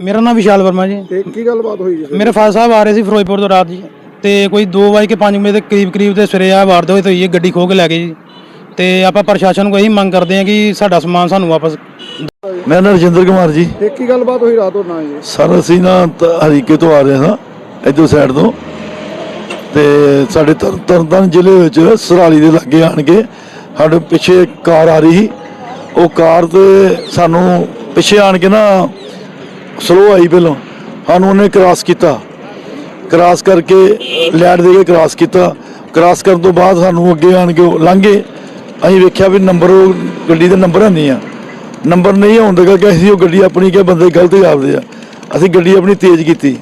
ਮੇਰਾ ਨਾਮ ਵਿਸ਼ਾਲ ਵਰਮਾ ਜੀ। ਤੇ ਕੀ ਗੱਲਬਾਤ ਹੋਈ ਜੀ ਮੇਰੇ ਫਾਦਰ ਸਾਹਿਬ ਆ ਰਹੇ ਸੀ ਫਿਰੋਜ਼ਪੁਰ ਤੋਂ ਰਾਤ ਜੀ। ਤੇ ਕੋਈ 2:05 ਵਜੇ ਦੇ ਕਰੀਬ ਕਰੀਬ ਤੇ ਸਵੇਰੇ ਆ ਵਾਰਦਾਤ ਹੋਈ ਹੈ ਗੱਡੀ ਖੋਹ ਕੇ ਲੈ ਗਏ ਜੀ। ਤੇ ਆਪਾਂ ਪ੍ਰਸ਼ਾਸਨ ਨੂੰ ਇਹੀ ਮੰਗ ਕਰਦੇ ਹਾਂ ਕਿ ਸਾਡਾ ਸਮਾਨ ਸਾਨੂੰ ਵਾਪਸ ਮੈਂ ਨਾ ਰਜਿੰਦਰ ਕੁਮਾਰ ਜੀ। ਤੇ ਕੀ ਗੱਲਬਾਤ ਹੋਈ ਰਾਤ ਉਹਨਾਂ ਜੀ? ਸਰ ਅਸੀਂ ਨਾ ਤ- ਹਰੀਕੇ ਤੋਂ ਆ ਰਹੇ ਹਾਂ ਇੱਧਰ ਸਾਈਡ ਤੋਂ। ਤੇ ਸਾਡੇ ਤਰ- ਤਰਨਤਾਰਨ ਜ਼ਿਲ੍ਹੇ ਵਿੱਚ ਸਰਾਲੀ ਦੇ ਲਾਗੇ ਆਣ ਕੇ ਸਾਡੇ ਪਿੱਛੇ ਇੱਕ ਕਾਰ ਆ ਰਹੀ ਸੀ। ਉਹ ਕਾਰ ਤੇ ਸਾਨੂੰ ਪਿੱਛੇ ਆਣ ਕੇ ਨਾ ਸਲੋ ਆਈ ਪਹਿਲੋਂ। ਸਾਨੂੰ ਉਹਨੇ ਕ੍ਰਾਸ ਕੀਤਾ। ਕ੍ਰਾਸ ਕਰਕੇ ਲੈਂਡ ਦੇ ਕੇ ਕ੍ਰਾਸ ਕੀਤਾ। ਕ੍ਰਾਸ ਕਰਨ ਤੋਂ ਬਾਅਦ ਸਾਨੂੰ ਅੱਗੇ ਆਣ ਕੇ ਉਹ ਲੰਘੇ। ਅਸੀਂ ਵੇਖਿਆ ਵੀ ਨੰਬਰ ਉਹ ਗੱਡੀ ਦੇ ਨੰਬਰ ਨਹੀਂ ਆ। ਨੰਬਰ ਨਹੀਂ ਆਉਣ ਦੇ ਕਰਕੇ ਅਸੀਂ ਉਹ ਗੱਡੀ ਆਪਣੀ ਕਿ ਬੰਦੇ ਗਲਤ ਜਾਪਦੇ ਆ। ਅਸੀਂ ਗੱਡੀ ਆਪਣੀ ਤੇਜ਼ ਕੀਤੀ।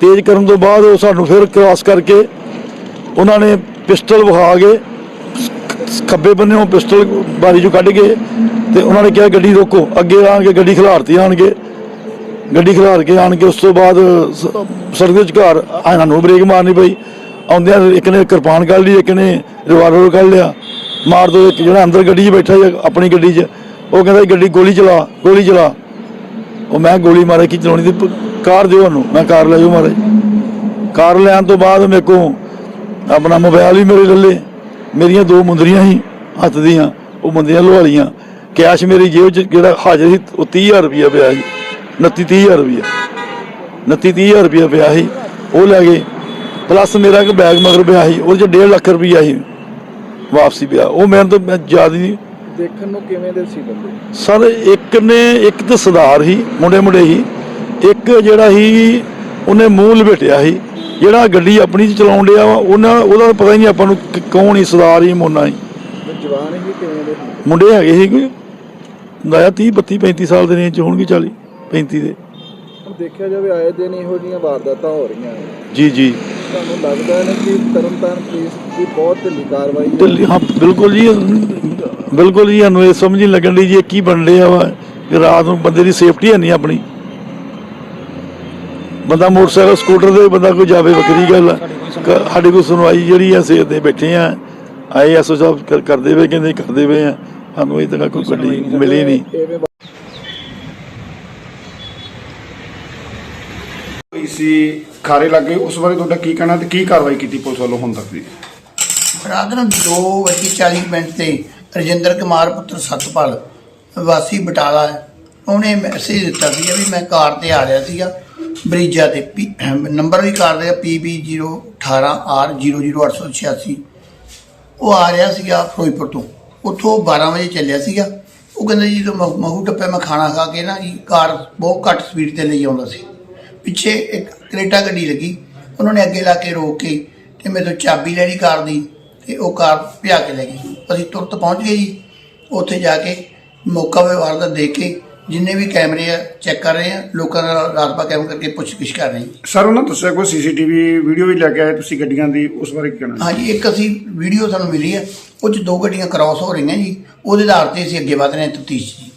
ਤੇਜ਼ ਕਰਨ ਤੋਂ ਬਾਅਦ ਉਹ ਸਾਨੂੰ ਫਿਰ ਕ੍ਰਾਸ ਕਰਕੇ ਉਹਨਾਂ ਨੇ ਪਿਸਟਲ ਵਿਖਾ ਕੇ ਖੱਬੇ ਬੰਨੇ ਉਹ ਪਿਸਟਲ ਬਾਰੀ ਚੋਂ ਕੱਢ ਕੇ ਤੇ ਉਹਨਾਂ ਨੇ ਕਿਹਾ, ਗੱਡੀ ਰੋਕੋ। ਅੱਗੇ ਆਣ ਕੇ ਗੱਡੀ ਖਿਲਾਰਤੀ ਆਣ ਗੱਡੀ ਖਿਲਾਰ ਕੇ ਆਣ ਕੇ ਉਸ ਤੋਂ ਬਾਅਦ ਸ- ਸੜਕ ਦੇ ਵਿਚਕਾਰ ਇਹਨਾਂ ਨੂੰ ਬ੍ਰੇਕ ਮਾਰਨੀ ਪਈ। ਆਉਂਦਿਆਂ ਇੱਕ ਨੇ ਕਿਰਪਾਨ ਕੱਢ ਲਈ, ਇੱਕ ਨੇ ਰਿਵਾਲਵਰ ਕੱਢ ਲਿਆ। ਮਾਰ ਦੋ, ਇੱਕ ਜਿਹੜਾ ਅੰਦਰ ਗੱਡੀ 'ਚ ਬੈਠਾ ਸੀ, ਆਪਣੀ ਗੱਡੀ 'ਚ, ਉਹ ਕਹਿੰਦਾ ਗੱਡੀ ਗੋਲੀ ਚਲਾ ਗੋਲੀ ਚਲਾ। ਉਹ ਮੈਂ ਗੋਲੀ ਮਾਰੇ ਕਿ ਚਲਾਉਣੀ ਦੀ ਕਾਰ ਦਿਓ ਉਹਨੂੰ, ਮੈਂ ਕਾਰ ਲੈ ਜਾਓ ਮਾਰੇ ਕਾਰ ਲੈਣ ਤੋਂ ਬਾਅਦ ਮੇਰੇ ਕੋ ਆਪਣਾ ਮੋਬਾਈਲ ਵੀ ਮੇਰੇ ਲੱਲੇ ਮੇਰੀਆਂ ਦੋ ਮੁੰਦਰੀਆਂ ਸੀ, ਹੱਥ ਦੀਆਂ, ਉਹ ਮੁੰਦਰੀਆਂ ਲਵਾ ਲੀਆਂ ਕੈਸ਼ ਮੇਰੀ ਜੇਬ 'ਚ ਜਿਹੜਾ ਹਾਜ਼ਰ ਸੀ, ਉਹ 30000 ਰੁਪਇਆ ਪਿਆ ਸੀ। 29 30000 ਰੁਪਇਆ 29 30000 ਰੁਪਇਆ ਪਿਆ ਸੀ ਉਹ ਲੈ ਗਏ। ਪਲੱਸ ਮੇਰਾ ਇੱਕ ਬੈਗ ਮਗਰ ਪਿਆ ਸੀ ਉਹਦੇ 'ਚ 1.5 ਲੱਖ ਰੁਪਇਆ ਸੀ ਵਾਪਸੀ ਪਿਆ ਉਹ ਮੈਨੂੰ ਤਾਂ ਮੈਂ ਹੀ ਨਹੀਂ ਦੇਖਣ ਨੂੰ ਕਿਵੇਂ ਦੇ ਸੀ ਬੰਦੇ? ਸਰ ਇੱਕ ਨੇ ਇੱਕ ਤਾਂ ਸਰਦਾਰ ਹੀ ਮੁੰਡੇ ਮੁੰਡੇ ਹੀ ਇੱਕ ਜਿਹੜਾ ਹੀ ਉਹਨੇ ਮੂੰਹ ਲਪੇਟਿਆ ਸੀ। ਜਿਹੜਾ ਗੱਡੀ ਆਪਣੀ ਚ ਚਲਾਉਣ ਡਿਆ ਵਾ ਉਹਨਾਂ ਉਹਦਾ ਪਤਾ ਹੀ ਨਹੀਂ ਆਪਾਂ ਨੂੰ ਕਿ ਕੌਣ ਹੀ ਸਰਦਾਰ ਹੀ ਮੋਨਾ ਹੀ ਜਵਾਨ ਹੀ ਕਿਵੇਂ ਦੇ? ਮੁੰਡੇ ਹੈਗੇ ਸੀ ਕੋਈ? ਦਾਇਆ 30 32 35 ਸਾਲ ਦੇ ਰੇਂਜ ਚ ਹੋਣਗੇ 40 35 ਦੇ। ਹੁਣ ਦੇਖਿਆ ਜਾਵੇ ਆਏ ਦਿਨ ਇਹੋ ਜਿਹੀਆਂ ਵਾਰਦਾਤਾਂ ਹੋ ਰਹੀਆਂ ਨੇ। ਜੀ ਜੀ। ਤੁਹਾਨੂੰ ਲੱਗਦਾ ਹੈ ਨਾ ਕਿ ਤਰਨਤਾਰਨ ਪੁਲਿਸ ਦੀ ਬਹੁਤ ਢਿੱਲੀ ਕਾਰਵਾਈ ਹੈ? ਦਿੱਲੀ ਹਾਂ ਬਿਲਕੁਲ ਜੀ ਬਿਲਕੁਲ ਜੀ ਸਾਨੂੰ ਇਹ ਸਮਝ ਨਹੀਂ ਲੱਗਣ ਦੀ ਜੀ ਇਹ ਕੀ ਬਣ ਰਿਹਾ ਵਾ। ਕਿ ਰਾਤ ਨੂੰ ਬੰਦੇ ਦੀ ਸੇਫਟੀ ਹੈ ਨਹੀਂ ਆਪਣੀ। ਬੰਦਾ ਮੋਟਰਸਾਈਕਲ ਸਕੂਟਰ ਤੇ ਬੰਦਾ ਕੋਈ ਜਾਵੇ ਵੱਖਰੀ ਗੱਲ ਆ। ਕ- ਸਾਡੀ ਕੋਈ ਸੁਣਵਾਈ ਜਿਹੜੀ ਆ ਸੇਤ ਤੇ ਬੈਠੇ ਆ। ਆਏ ਐਸਓ ਸਾਹਿਬ ਕਰ- ਕਰਦੇ ਵੇ ਕਹਿੰਦੇ ਕਰਦੇ ਵੇ ਆ। ਸਾਨੂੰ ਇਹ ਤੱਕ ਕੋਈ ਗੱਡੀ ਮਿਲੀ ਨਹੀਂ। ਐਵੇਂ ਹੋਈ ਸੀ, ਖਾਰੇ ਲੱਗੇ ਉਸ ਬਾਰੇ ਤੁਹਾਡਾ ਕੀ ਕਹਿਣਾ ਤੇ ਕੀ ਕਾਰਵਾਈ ਕੀਤੀ ਪੁਲਿਸ ਵੱਲੋਂ ਹੁਣ ਤੱਕ ਦੀ? ਰਾਤ ਨੂੰ 2:40 ਮਿੰਟ ਤੇ ਰਜਿੰਦਰ ਕੁਮਾਰ ਪੁੱਤਰ ਸਤਪਾਲ, ਵਾਸੀ ਬਟਾਲਾ ਉਹਨੇ ਮੈਸੇਜ ਦਿੱਤਾ ਸੀ ਵੀ ਮੈਂ ਕਾਰ ਤੇ ਆ ਰਿਹਾ ਸੀਗਾ, ਬਰੀਜਾ ਤੇ ਪੀ- ਨੰਬਰ ਵੀ ਕਾਰ ਦਾ PB018R00886 ਉਹ ਆ ਰਿਹਾ ਸੀਗਾ ਫਿਰੋਜ਼ਪੁਰ ਤੋਂ। ਉੱਥੋਂ 12 ਵਜੇ ਚੱਲਿਆ ਸੀਗਾ। ਉਹ ਕਹਿੰਦਾ ਜੀ ਜਦੋਂ ਮਹੂ ਮਹੂ ਟੱਪੇ ਮੈਂ ਖਾਣਾ ਖਾ ਕੇ ਨਾ ਜੀ, ਕਾਰ ਬਹੁਤ ਘੱਟ ਸਪੀਡ ਤੇ ਲਈ ਆਉਂਦਾ ਸੀ। ਪਿੱਛੇ ਇੱਕ ਕਰੇਟਾ ਗੱਡੀ ਲੱਗੀ। ਉਹਨਾਂ ਨੇ ਅੱਗੇ ਲਾ ਕੇ ਰੋਕ ਕੇ ਤੇ ਮੇਰੇ ਤੋਂ ਚਾਬੀ ਲੈ ਲਈ ਕਾਰ ਦੀ ਤੇ ਉਹ ਕਾਰ ਭਜਾ ਕੇ ਲੈ ਗਈ। ਅਸੀਂ ਤੁਰਤ ਪਹੁੰਚ ਗਏ ਜੀ। ਉੱਥੇ ਜਾ ਕੇ ਮੌਕਾ ਵਿਵਹਾਰ ਦਾ ਦੇਖ ਕੇ ਜਿੰਨੇ ਵੀ ਕੈਮਰੇ ਆ ਚੈੱਕ ਕਰ ਰਹੇ ਆ ਲੋਕਾਂ ਦਾ ਰਾਤਪਾ ਕੈਮ ਕਰਕੇ ਪੁੱਛਗਿੱਛ ਕਰ ਰਹੇ ਹਾਂ ਸਰ ਉਹਨਾਂ ਦੱਸਿਆ ਕੋਈ ਸੀਸੀਟੀਵੀ ਵੀਡੀਓ ਵੀ ਲੈ ਕੇ ਆਏ ਤੁਸੀਂ ਗੱਡੀਆਂ ਦੀ ਉਸ ਬਾਰੇ ਕੀ ਕਹਿਣਾ? ਹਾਂਜੀ ਇੱਕ ਅਸੀਂ ਵੀਡੀਓ ਸਾਨੂੰ ਮਿਲੀ ਹੈ ਉਹ ਚ ਦੋ ਗੱਡੀਆਂ ਕ੍ਰਾਸ ਹੋ ਰਹੀਆਂ ਜੀ। ਉਹਦੇ ਆਧਾਰ ਤੇ ਅਸੀਂ ਅੱਗੇ ਵਧ ਰਹੇ ਹਾਂ ਤਫਤੀਸ਼ ਜੀ।